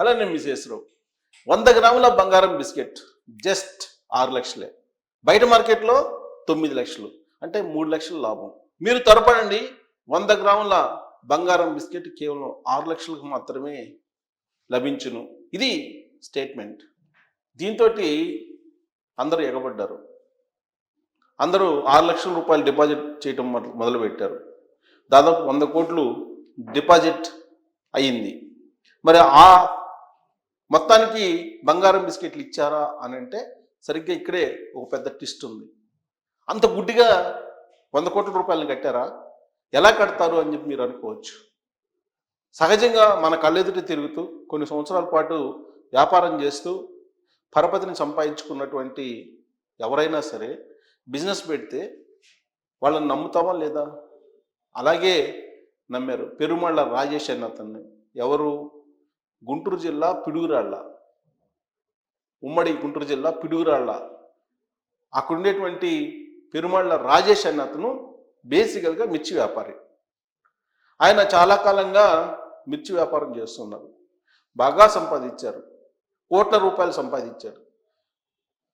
అలానే మిసేసరావు వంద గ్రాముల బంగారం బిస్కెట్ జస్ట్ ఆరు లక్షలే. బయట మార్కెట్లో తొమ్మిది లక్షలు అంటే మూడు లక్షల లాభం. మీరు త్వరపడండి వంద గ్రాముల బంగారం బిస్కెట్ కేవలం ఆరు లక్షలకు మాత్రమే లభించును. ఇది స్టేట్మెంట్. దీంతో అందరూ ఎగబడ్డారు. అందరూ ఆరు లక్షల రూపాయలు డిపాజిట్ చేయటం మొదలు- మొదలుపెట్టారు. దాదాపు వంద కోట్లు డిపాజిట్ అయ్యింది. మరి ఆ మొత్తానికి బంగారం బిస్కెట్లు ఇచ్చారా అని అంటే సరిగ్గా ఇక్కడే ఒక పెద్ద ట్విస్ట్ ఉంది. అంత గుడ్డిగా వంద కోట్ల రూపాయలు కట్టారా? ఎలా కడతారు అని చెప్పి మీరు అనుకోవచ్చు. సహజంగా మన కళ్ళెదుట తిరుగుతూ కొన్ని సంవత్సరాల పాటు వ్యాపారం చేస్తూ పరపతిని సంపాదించుకున్నటువంటి ఎవరైనా సరే బిజినెస్ పెడితే వాళ్ళని నమ్ముతావా లేదా? అలాగే నమ్మారు. పెరుమళ్ళ రాజేష్ అన్న అతన్ని. ఎవరు? గుంటూరు జిల్లా పిడుగురాళ్ళ. ఉమ్మడి గుంటూరు జిల్లా పిడుగురాళ్ళ. అక్కడ ఉండేటువంటి పెరుమాళ్ళ రాజేష్ అన్న అతను బేసికల్గా మిర్చి వ్యాపారి. ఆయన చాలా కాలంగా మిర్చి వ్యాపారం చేస్తున్నారు. బాగా సంపాదించారు. కోట్ల రూపాయలు సంపాదించారు.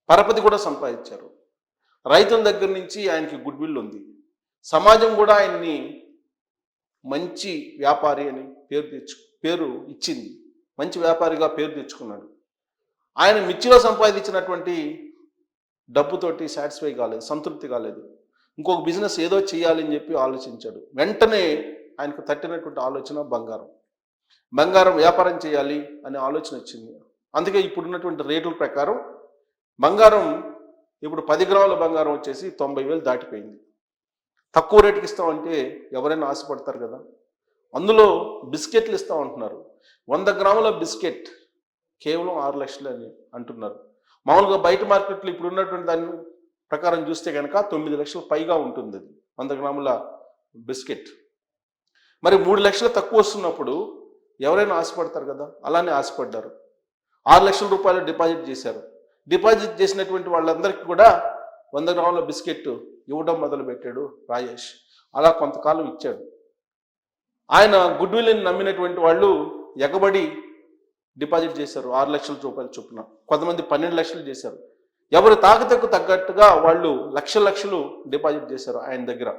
పరపతి కూడా సంపాదించారు. రైతుల దగ్గర నుంచి ఆయనకి గుడ్ విల్ ఉంది. సమాజం కూడా ఆయన్ని మంచి వ్యాపారి అని పేరు తెచ్చు పేరు ఇచ్చింది. మంచి వ్యాపారిగా పేరు తెచ్చుకున్నాడు. ఆయన మిర్చిలో సంపాదించినటువంటి డబ్బుతోటి సాటిస్ఫై కాలేదు సంతృప్తి కాలేదు. ఇంకొక బిజినెస్ ఏదో చేయాలని చెప్పి ఆలోచించాడు. వెంటనే ఆయనకు తట్టినటువంటి ఆలోచన బంగారం. బంగారం వ్యాపారం చేయాలి అనే ఆలోచన వచ్చింది. అందుకే ఇప్పుడున్నటువంటి రేట్ల ప్రకారం బంగారం ఇప్పుడు పది గ్రాముల బంగారం వచ్చేసి తొంభై వేలు దాటిపోయింది. తక్కువ రేటుకి ఇస్తామంటే ఎవరైనా ఆశపడతారు కదా? అందులో బిస్కెట్లు ఇస్తామంటున్నారు. వంద గ్రాముల బిస్కెట్ కేవలం ఆరు లక్షలు అని అంటున్నారు. మామూలుగా బయట మార్కెట్లో ఇప్పుడు ఉన్నటువంటి దాని ప్రకారం చూస్తే కనుక తొమ్మిది లక్షలు పైగా ఉంటుంది అది వంద గ్రాముల బిస్కెట్. మరి మూడు లక్షలు తక్కువ వస్తున్నప్పుడు ఎవరైనా ఆశపడతారు కదా అలానే ఆశపడ్డారు. ఆరు లక్షల రూపాయలు డిపాజిట్ చేశారు. డిపాజిట్ చేసినటువంటి వాళ్ళందరికీ కూడా వంద గ్రాముల బిస్కెట్ ఇవ్వడం మొదలుపెట్టాడు రాజేష్. అలా కొంతకాలం ఇచ్చాడు. ఆయన గుడ్ విల్ని నమ్మినటువంటి వాళ్ళు ఎగబడి డిపాజిట్ చేశారు. ఆరు లక్షల రూపాయల చొప్పున. కొంతమంది పన్నెండు లక్షలు చేశారు. ఎవరి తాకతకు తగ్గట్టుగా వాళ్ళు లక్షల లక్షలు డిపాజిట్ చేశారు ఆయన దగ్గర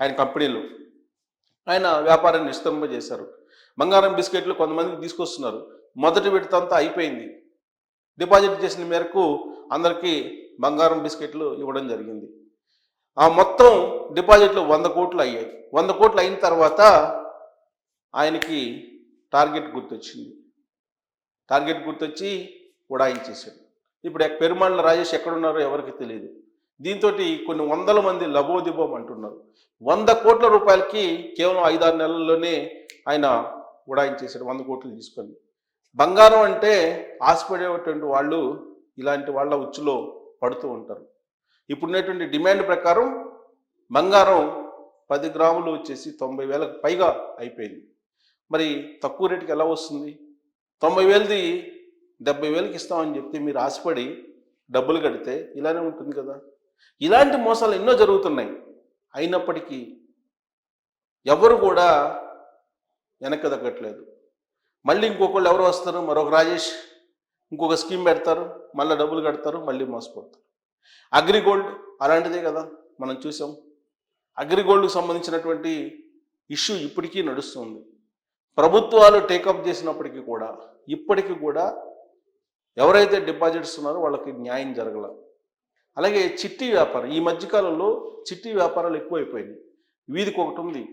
ఆయన కంపెనీలో. ఆయన వ్యాపారాన్ని నిస్తంభ చేశారు బంగారం బిస్కెట్లు కొంతమందికి తీసుకొస్తున్నారు. మొదటి విడత అంతా అయిపోయింది. డిపాజిట్ చేసిన మేరకు అందరికీ బంగారం బిస్కెట్లు ఇవ్వడం జరిగింది. ఆ మొత్తం డిపాజిట్లు వంద కోట్లు అయ్యాయి. వంద కోట్లు అయిన తర్వాత ఆయనకి టార్గెట్ గుర్తొచ్చింది. టార్గెట్ గుర్తొచ్చి ఉడాయించేశాడు. ఇప్పుడు పెరుమాళ్ళ రాజేష్ ఎక్కడున్నారో ఎవరికి తెలియదు దీంతో కొన్ని వందల మంది లబోదిబోం అంటున్నారు. వంద కోట్ల రూపాయలకి కేవలం ఐదారు నెలల్లోనే ఆయన ఉడాయించేశాడు వంద కోట్లు తీసుకొని. బంగారం అంటే ఆశపడేటువంటి వాళ్ళు ఇలాంటి వాళ్ళ ఉచ్చులో పడుతూ ఉంటారు. ఇప్పుడున్నటువంటి డిమాండ్ ప్రకారం బంగారం పది గ్రాములు వచ్చేసి తొంభై వేలకు పైగా అయిపోయింది. మరి తక్కువ రేటుకి ఎలా వస్తుంది? తొంభై వేలది డెబ్బై వేలకి ఇస్తామని చెప్తే మీరు ఆశపడి డబ్బులు కడితే ఇలానే ఉంటుంది కదా. ఇలాంటి మోసాలు ఎన్నో జరుగుతున్నాయి. అయినప్పటికీ ఎవరు కూడా వెనక్కి తగ్గట్లేదు మళ్ళీ ఇంకొకళ్ళు ఎవరు వస్తారు మరొక రాజేష్ ఇంకొక స్కీమ్ పెడతారు మళ్ళీ డబ్బులు కడతారు మళ్ళీ మోసపోతారు. అగ్రిగోల్డ్ అలాంటిదే కదా మనం చూసాం. అగ్రిగోల్డ్కి సంబంధించినటువంటి ఇష్యూ ఇప్పటికీ నడుస్తుంది. ప్రభుత్వాలు టేకప్ చేసినప్పటికీ కూడా ఇప్పటికీ కూడా ఎవరైతే డిపాజిట్స్ ఉన్నారో వాళ్ళకి న్యాయం జరగల. అలాగే చిట్టి వ్యాపారం ఈ మధ్యకాలంలో చిట్టి వ్యాపారాలు ఎక్కువైపోయినాయి. వీధికి ఒకటి ఉంది.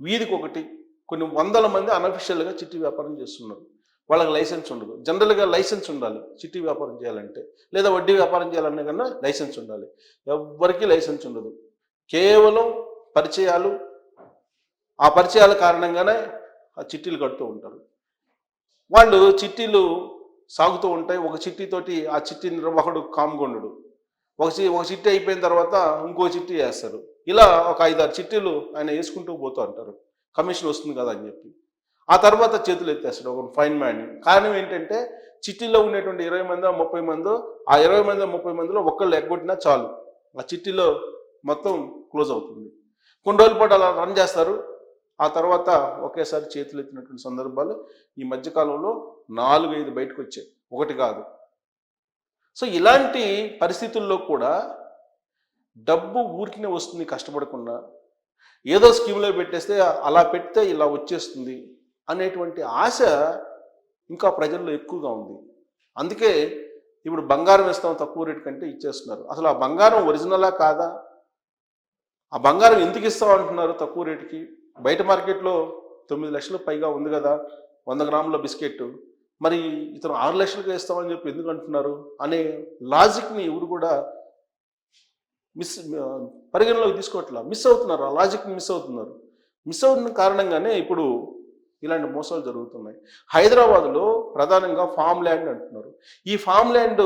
వీధికి ఒకటి. కొన్ని వందల మంది అనఫిషియల్గా చిట్టి వ్యాపారం చేస్తున్నారు. వాళ్ళకి లైసెన్స్ ఉండదు. జనరల్గా లైసెన్స్ ఉండాలి చిట్టి వ్యాపారం చేయాలంటే. లేదా వడ్డీ వ్యాపారం చేయాలన్నా కన్నా లైసెన్స్ ఉండాలి. ఎవ్వరికీ లైసెన్స్ ఉండదు. కేవలం పరిచయాలు. ఆ పరిచయాల కారణంగానే ఆ చిట్టీలు కడుతూ ఉంటారు. వాళ్ళు చిట్టీలు సాగుతూ ఉంటాయి. ఒక చిట్టీతోటి ఆ చిట్టి నిర్వాహకుడు కామ్గొండు ఒక చి ఒక చిట్టి అయిపోయిన తర్వాత ఇంకో చిట్టి వేస్తారు. ఇలా ఒక ఐదారు చిట్టీలు ఆయన వేసుకుంటూ పోతూ ఉంటారు. కమిషన్ వస్తుంది కదా అని చెప్పి. ఆ తర్వాత చేతులు ఎత్తేస్తాడు ఒక ఫైన్ మ్యాన్. కారణం ఏంటంటే చిట్టీలో ఉండేటువంటి ఇరవై మంది ముప్పై మందో ఆ ఇరవై మంది ముప్పై మందిలో ఒక్కళ్ళు ఎగ్గొట్టినా చాలు. ఆ చిట్టీలో మొత్తం క్లోజ్ అవుతుంది. కొన్ని రోజుల పాటు అలా రన్ చేస్తారు. ఆ తర్వాత ఒకేసారి చేతులు ఎత్తినటువంటి సందర్భాలు ఈ మధ్యకాలంలో నాలుగు ఐదు బయటకు వచ్చాయి. ఒకటి కాదు. సో ఇలాంటి పరిస్థితుల్లో కూడా డబ్బు ఊరికినే వస్తుంది కష్టపడకుండా. ఏదో స్కీమ్లో పెట్టేస్తే అలా పెడితే ఇలా వచ్చేస్తుంది అనేటువంటి ఆశ ఇంకా ప్రజల్లో ఎక్కువగా ఉంది. అందుకే ఇప్పుడు బంగారం ఇస్తాం తక్కువ రేటు కంటే ఇచ్చేస్తున్నారు. అసలు ఆ బంగారం ఒరిజినలా కాదా? ఆ బంగారం ఎందుకు ఇస్తాం అంటున్నారు తక్కువ రేటుకి? బయట మార్కెట్లో తొమ్మిది లక్షలు పైగా ఉంది కదా వంద గ్రాముల బిస్కెట్. మరి ఇతను ఆరు లక్షలకు ఇస్తామని చెప్పి ఎందుకు అంటున్నారు? అనే లాజిక్ని ఎవరు కూడా మిస్ పరిగణలోకి తీసుకోవట్లా. మిస్ అవుతున్నారు ఆ లాజిక్ని మిస్ అవుతున్నారు. మిస్ అవుతున్న కారణంగానే ఇప్పుడు ఇలాంటి మోసాలు జరుగుతున్నాయి. హైదరాబాద్లో ప్రధానంగా ఫామ్ ల్యాండ్ అంటున్నారు. ఈ ఫామ్ ల్యాండ్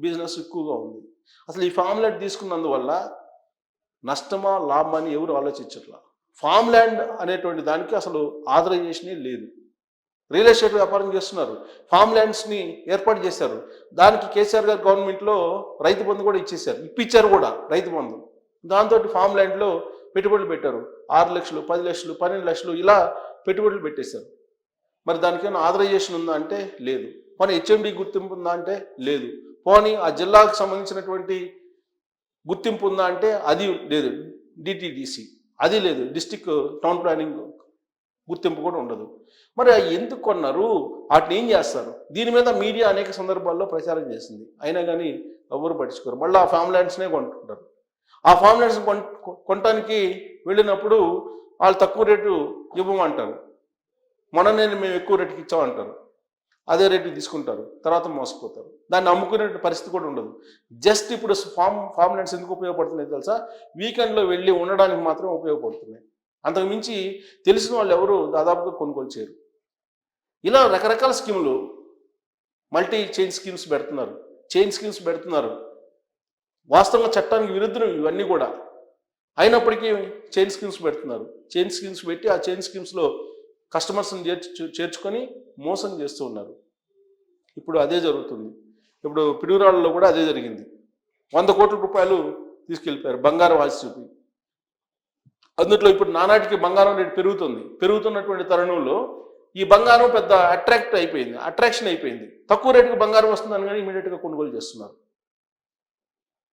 బిజినెస్ ఎక్కువగా ఉంది. అసలు ఈ ఫామ్ ల్యాండ్ తీసుకున్నందువల్ల నష్టమా లాభమా అని ఎవరు ఆలోచించట్లా? ఫామ్ ల్యాండ్ అనేటువంటి దానికి అసలు ఆథరైజేషన్ లేదు. రియల్ ఎస్టేట్ వ్యాపారం చేస్తున్నారు. ఫామ్ ల్యాండ్స్ని ఏర్పాటు చేశారు. దానికి కేసీఆర్ గారు గవర్నమెంట్లో రైతు బంధు కూడా ఇచ్చేశారు. ఇప్పించారు కూడా రైతు బంధు. దాంతో ఫామ్ ల్యాండ్లో పెట్టుబడులు పెట్టారు. ఆరు లక్షలు పది లక్షలు పన్నెండు లక్షలు ఇలా పెట్టుబడులు పెట్టేశారు. మరి దానికి ఏమైనా ఆథరైజేషన్ ఉందా అంటే లేదు. పోనీ హెచ్ఎండి గుర్తింపు ఉందా అంటే లేదు. పోనీ ఆ జిల్లాకు సంబంధించినటువంటి గుర్తింపు ఉందా అంటే అది లేదు. డిటిడిసి అది లేదు. డిస్టిక్ టౌన్ ప్లానింగ్ గుర్తింపు కూడా ఉండదు. మరి అవి ఎందుకు కొన్నారు వాటిని ఏం చేస్తారు? దీని మీద మీడియా అనేక సందర్భాల్లో ప్రచారం చేసింది. అయినా కానీ ఎవరు పట్టించుకోరు. మళ్ళీ ఆ ఫామ్ ల్యాండ్స్నే కొంటుంటారు. ఆ ఫామ్ ల్యాండ్స్ కొన్ కొనటానికి వెళ్ళినప్పుడు వాళ్ళు తక్కువ రేటు ఇవ్వమంటారు. మొన్న నేను మేము ఎక్కువ రేటుకి ఇచ్చామంటారు. అదే రేటుకి తీసుకుంటారు తర్వాత మోసపోతారు. దాన్ని అమ్ముకునే పరిస్థితి కూడా ఉండదు. జస్ట్ ఇప్పుడు ఫామ్ ఫామ్ ల్యాండ్స్ ఎందుకు ఉపయోగపడుతున్నాయి తెలుసా? వీకెండ్లో వెళ్ళి ఉండడానికి మాత్రం ఉపయోగపడుతున్నాయి. అంతకు మించి తెలిసిన వాళ్ళు ఎవరు దాదాపుగా కొనుగోలు చేయరు ఇలా రకరకాల స్కీములు మల్టీ చైన్ స్కీమ్స్ పెడుతున్నారు. చైన్ స్కీమ్స్ పెడుతున్నారు. వాస్తవంగా చట్టానికి విరుద్ధం ఇవన్నీ కూడా. అయినప్పటికీ చైన్ స్కీమ్స్ పెడుతున్నారు. చైన్ స్కీమ్స్ పెట్టి ఆ చైన్ స్కీమ్స్లో కస్టమర్స్ని చేర్చు చేర్చుకొని మోసం చేస్తూ ఉన్నారు. ఇప్పుడు అదే జరుగుతుంది. ఇప్పుడు పిడుగురాళ్ళలో కూడా అదే జరిగింది. వంద కోట్ల రూపాయలు తీసుకెళ్ళిపోయారు. బంగారం ఆశ చూపి. అందులో ఇప్పుడు నానాటికి బంగారం రేటు పెరుగుతుంది. పెరుగుతున్నటువంటి తరుణంలో ఈ బంగారం పెద్ద అట్రాక్ట్ అయిపోయింది. అట్రాక్షన్ అయిపోయింది. తక్కువ రేటుకి బంగారం వస్తుందని కానీ ఇమీడియట్గా కొనుగోలు చేస్తున్నారు.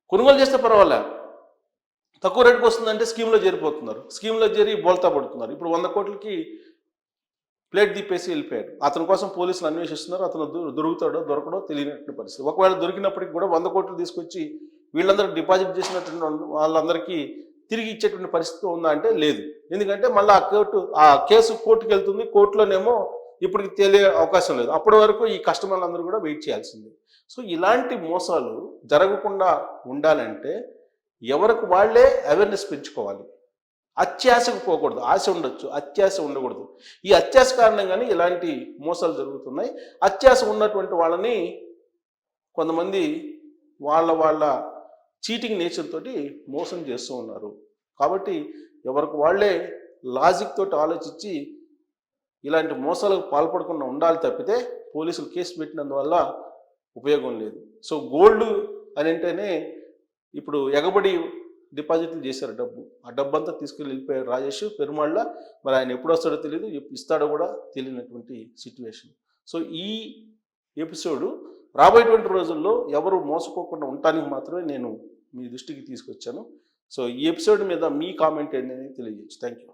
కొనుగోలు చేస్తే పర్వాలే. తక్కువ రేటుకి వస్తుందంటే స్కీమ్లో చేరిపోతున్నారు. స్కీమ్లో చేరి బోల్తా పడుతున్నారు. ఇప్పుడు వంద కోట్లకి ప్లేట్ దిప్పేసి వెళ్ళిపోయాడు. అతని కోసం పోలీసులు అన్వేషిస్తున్నారు. అతను దొ- దొరుకుతాడో దొరకడో తెలియనటువంటి పరిస్థితి. ఒకవేళ దొరికినప్పటికీ కూడా వంద కోట్లు తీసుకొచ్చి వీళ్ళందరూ డిపాజిట్ చేసినటువంటి వాళ్ళందరికీ తిరిగి ఇచ్చేటువంటి పరిస్థితి ఉందా అంటే లేదు. ఎందుకంటే మళ్ళీ ఆ కోర్టు ఆ కేసు కోర్టుకి వెళ్తుంది. కోర్టులోనేమో ఇప్పటికి తెలియ అవకాశం లేదు. అప్పటి వరకు ఈ కస్టమర్లందరూ కూడా వెయిట్ చేయాల్సిందే. సో ఇలాంటి మోసాలు జరగకుండా ఉండాలంటే ఎవరికి వాళ్ళే అవేర్నెస్ పెంచుకోవాలి. అత్యాశకు పోకూడదు. ఆశ ఉండొచ్చు. అత్యాశ ఉండకూడదు. ఈ అత్యాశ కారణంగానే ఇలాంటి మోసాలు జరుగుతున్నాయి. అత్యాశ ఉన్నటువంటి వాళ్ళని కొంతమంది వాళ్ళ వాళ్ళ చీటింగ్ నేచర్ తోటి మోసం చేస్తూ ఉన్నారు. కాబట్టి ఎవరికి వాళ్ళే లాజిక్ తోటి ఆలోచించి ఇలాంటి మోసాలకు పాల్పడకుండా ఉండాలి తప్పితే పోలీసులు కేసు పెట్టినందువల్ల ఉపయోగం లేదు. సో గోల్డ్ అని అంటేనే ఇప్పుడు ఎగబడి డిపాజిట్లు చేశారు డబ్బు. ఆ డబ్బు అంతా తీసుకెళ్ళి వెళ్ళిపోయారు రాజేష్ పెరుమాళ్ళ మరి ఆయన ఎప్పుడు వస్తాడో తెలియదు ఎప్పుడు ఇస్తాడో కూడా తెలియనటువంటి సిచ్యువేషన్ సో ఈ ఎపిసోడ్ రాబోయేటువంటి రోజుల్లో ఎవరు మోసపోకుండా ఉండటానికి మాత్రమే నేను మీ దృష్టికి తీసుకొచ్చాను. సో ఈ ఎపిసోడ్ మీద మీ కామెంట్ ఏంటనేది తెలియజేయచ్చు. Thank you